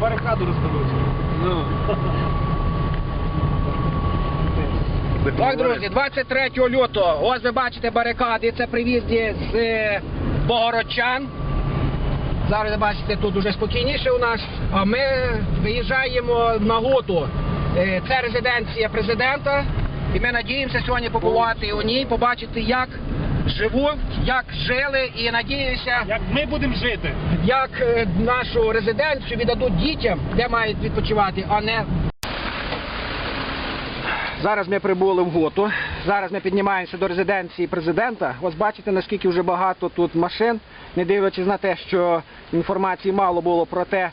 барикаду розкладуть. Ну. Так, друзі, 23 лютого, ось ви бачите барикади, це привізді з е, Богородчан. Зараз ви бачите, тут дуже спокійніше у нас. А ми виїжджаємо на Гуту. Е, Це резиденція президента. І ми надіємося сьогодні побувати у ній, побачити, як живуть, як жили, і надіюся, Як ми будемо жити? як е, нашу резиденцію віддадуть дітям, де мають відпочивати, а не. Зараз ми прибули в Готу. Зараз ми піднімаємося до резиденції президента. Ось бачите, наскільки вже багато тут машин, не дивлячись на те, що інформації мало було про те,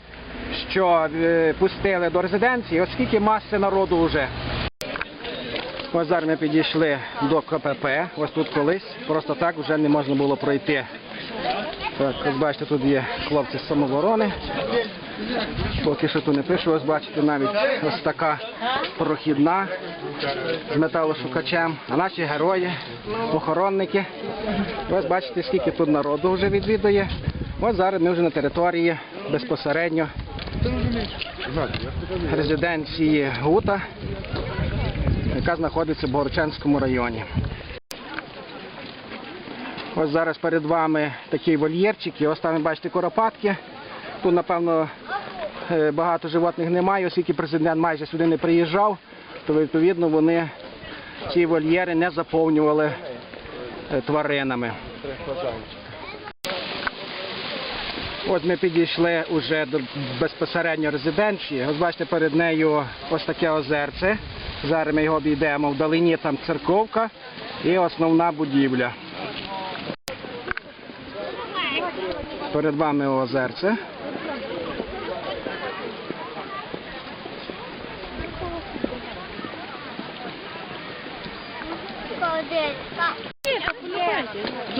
що е, пустили до резиденції, оскільки маси народу вже. Ось зараз ми підійшли до КПП. Ось тут колись. Просто так вже не можна було пройти. Так, ось бачите, тут є хлопці з самооборони. Поки що тут не пишу, ось бачите навіть ось така прохідна з металошукачем. А наші герої, охоронники. Ось бачите, скільки тут народу вже відвідує. Ось зараз ми вже на території безпосередньо резиденції Гута, яка знаходиться в Богорчанському районі. Ось зараз перед вами такий вольєрчик, і ось там бачите коропатки. Тут, напевно, е, багато животних немає, оскільки президент майже сюди не приїжджав, то відповідно вони ці вольєри не заповнювали е, тваринами. Ось ми підійшли уже до безпосередньо резиденції. Ось бачите, перед нею ось таке озерце. Зараз ми його обійдемо. Вдалині там церковка і основна будівля. Перед вами озерце.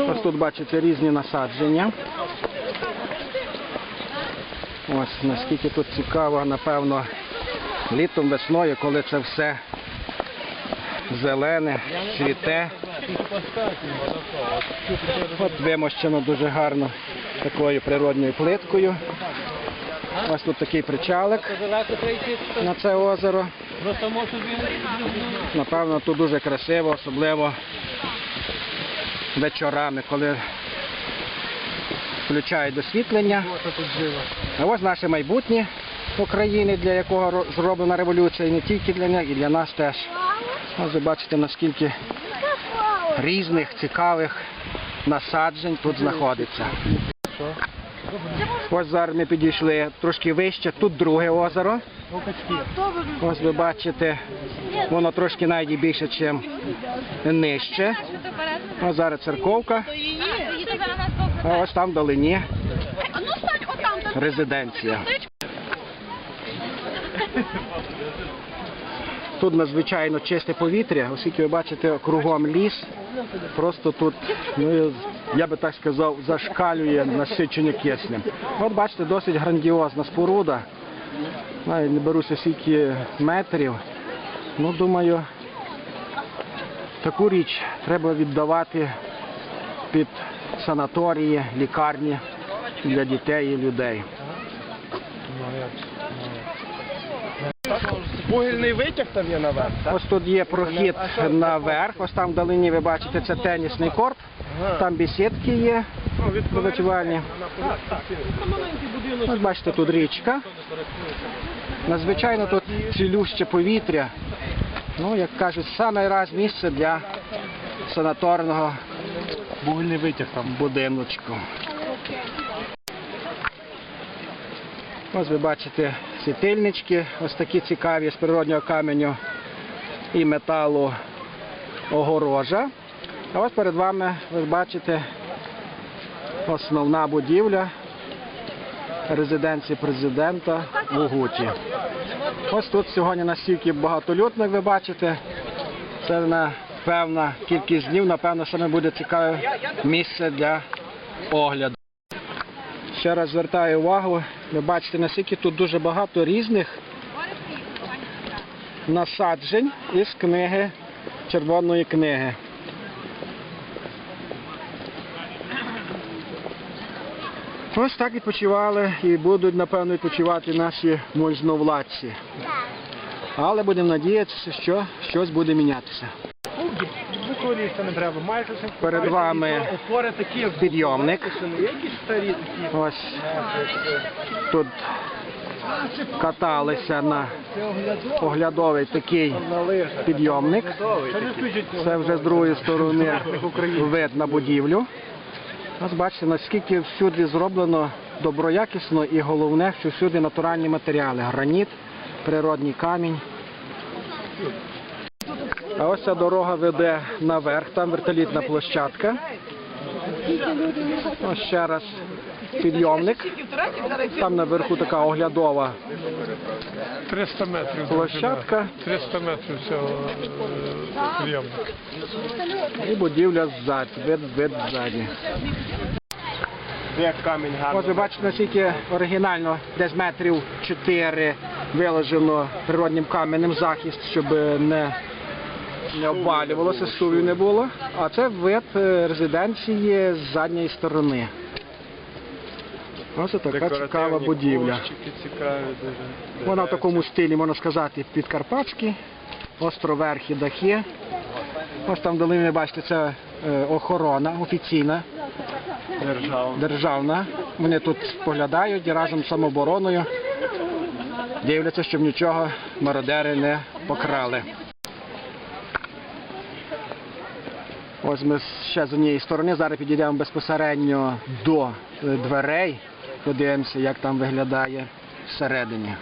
Ось тут бачите різні насадження. Ось наскільки тут цікаво, напевно, літом, весною, коли це все зелене, цвіте. От вимощено дуже гарно такою природньою плиткою. Ось тут такий причалик на це озеро. Напевно, тут дуже красиво, особливо вечорами, коли включають освітлення. А ось наше майбутнє України, для якого зроблена революція, і не тільки для них, і для нас теж. Ось ви бачите, наскільки різних цікавих насаджень тут знаходиться. Ось зараз ми підійшли трошки вище, тут друге озеро. Ось ви бачите, воно трошки навіть більше, ніж нижче. Ось зараз церковка, а ось там вдалині резиденція. Тут надзвичайно чисте повітря, оскільки ви бачите кругом ліс. Просто тут, ну я би так сказав, зашкалює насичення киснем. От бачите, досить грандіозна споруда. Навіть не беруся скільки метрів. Ну, думаю, таку річ треба віддавати під санаторії, лікарні для дітей і людей. Вугільний витяг там є наверх, так? Ось тут є прохід наверх, ось там вдалині ви бачите, це тенісний корт, там бесідки є відпочивальні. Ось бачите, тут річка. Надзвичайно тут цілюще повітря. Ну, як кажуть, саме раз місце для санаторного Вугільний витяг там. будиночку. Ось ви бачите світильнички, ось такі цікаві з природнього каменю і металу огорожа. А ось перед вами ви бачите основна будівля резиденції президента в Угуті. Ось тут сьогодні настільки багатолюдно, як ви бачите. Це на певна кількість днів, напевно, саме буде цікаве місце для огляду. Ще раз звертаю увагу, ви бачите, наскільки тут дуже багато різних насаджень із книги, червоної книги. Ось так відпочивали і будуть, напевно, відпочивати наші можновладці. Але будемо надіятися, що щось буде мінятися. Букваліста не треба, майже все. Перед вами Опори такі, як підйомник. якісь старі такі. Ось тут каталися на оглядовий такий підйомник. Це вже з другої сторони вид на будівлю. Ось бачите, наскільки всюди зроблено доброякісно і головне, що всюди натуральні матеріали. Граніт, природній камінь. А ось ця дорога веде наверх, там вертолітна площадка. Ось ще раз підйомник. Там наверху така оглядова 300 метрів. площадка 300 метрів цього е, прийомника. і будівля ззаді, вид, вид ззаді. Ви бачите, наскільки оригінально десь метрів 4 виложено природнім каменем захист, щоб не, не обвалювалося, сувів не було. А це вид е, резиденції з задньої сторони. Ось така цікава будівля. Вона в такому стилі, можна сказати, підкарпатський, островерхі дахи. Ось там вдали, ви бачите, це е, охорона офіційна, державна. Вони тут поглядають і разом з самообороною дивляться, щоб нічого мародери не покрали. Ось ми ще з однієї сторони, зараз підійдемо безпосередньо до е, дверей, подивимося, як там виглядає всередині.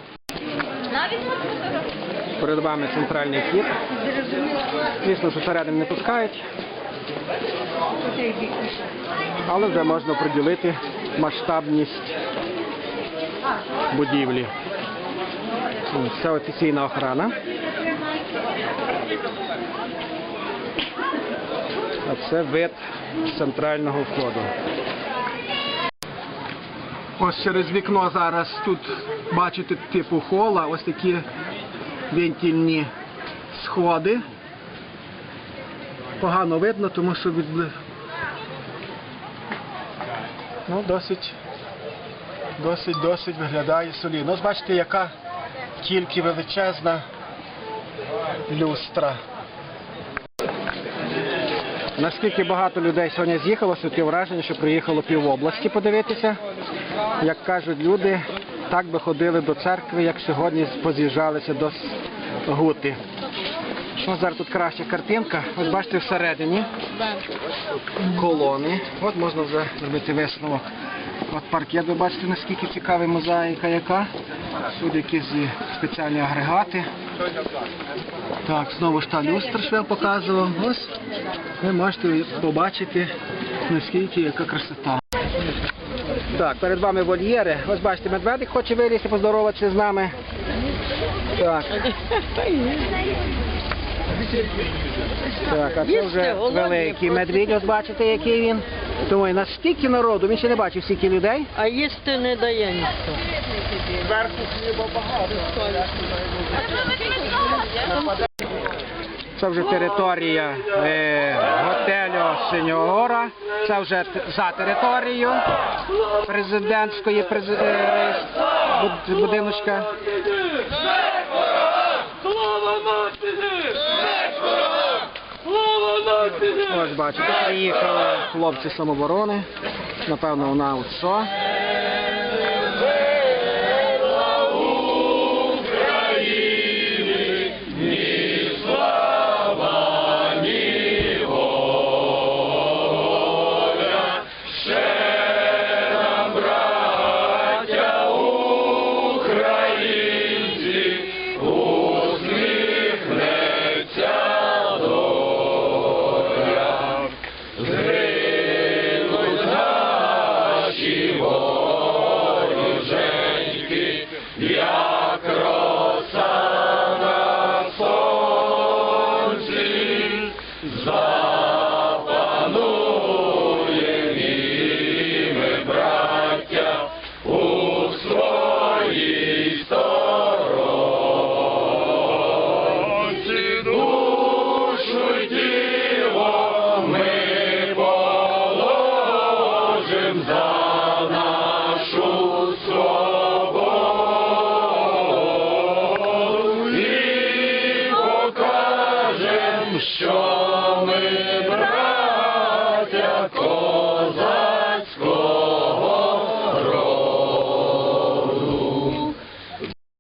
Перед вами центральний вхід. Звісно, що всередину не пускають. Але вже можна приділити масштабність будівлі. Це офіційна охорона. А це вид центрального входу. Ось через вікно зараз тут бачите типу хола, ось такі вентильні сходи. Погано видно, тому що від... ну, досить, досить, досить виглядає солідно. Ось бачите, яка тільки величезна люстра. Наскільки багато людей сьогодні з'їхало, таке враження, що приїхало пів області подивитися. Як кажуть люди, так би ходили до церкви, як сьогодні поз'їжджалися до Гути. Ось зараз тут краща картинка. Ось бачите всередині колони. От можна вже зробити висновок. От паркет, ви бачите, наскільки цікава мозаїка яка. Сюди якісь спеціальні агрегати. Так, знову ж та люстра, що я показував. Ось ви можете побачити, наскільки яка красота. Так, перед вами вольєри. Ось бачите, медведик хоче вилізти, поздороватися з нами. Так. Так, а це вже великий медвідь, ось бачите, який він. Думаю, наскільки народу, він ще не бачив стільки людей. А їсти не дає ніхто. Це вже територія е, готелю Синьогора. Це вже за територією президентської през... е, будиночка. Ось бачите, приїхали хлопці самоборони. Напевно, вона от УЦО.